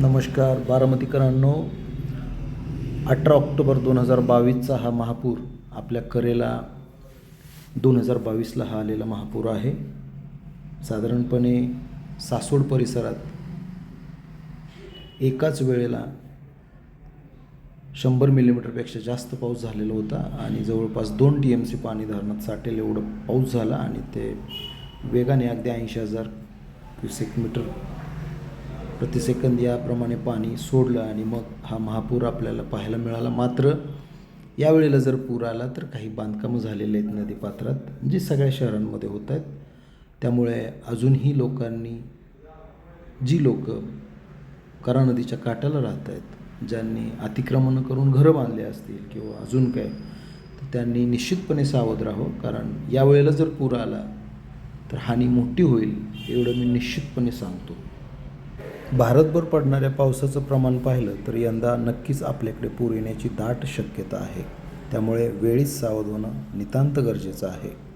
नमस्कार बारामतीकरांनो अठरा ऑक्टोबर दोन हजार बावीसचा हा महापूर आपल्या करेला दोन हजार बावीसला हा आलेला महापूर आहे. साधारणपणे सासोड परिसरात एकाच वेळेला शंभर मिलीमीटरपेक्षा जास्त पाऊस झालेला होता आणि जवळपास दोन टी एम सी पाणी धरणात साठेल एवढं पाऊस झाला आणि ते वेगाने अगदी ऐंशी हजार क्युसेक मीटर प्रतिसेकंद याप्रमाणे पाणी सोडलं आणि मग हा महापूर आपल्याला पाहायला मिळाला. मात्र यावेळेला जर पूर आला तर काही बांधकामं झालेले आहेत नदीपात्रात जे सगळ्या शहरांमध्ये होत आहेत. त्यामुळे अजूनही लोकांनी जी लोक करा नदीच्या काठाला राहत आहेत ज्यांनी अतिक्रमणं करून घरं बांधले असतील किंवा अजून काय तर त्यांनी निश्चितपणे सावध राहावं. कारण यावेळेला जर पूर आला तर हानी मोठी होईल एवढं मी निश्चितपणे सांगतो. भारतभर पडणाऱ्या पावसाचं प्रमाण पाहिलं तर यंदा नक्कीच आपल्याकडे पूर येण्याची दाट शक्यता आहे. त्यामुळे वेळीच सावध होणं नितांत गरजेचं आहे.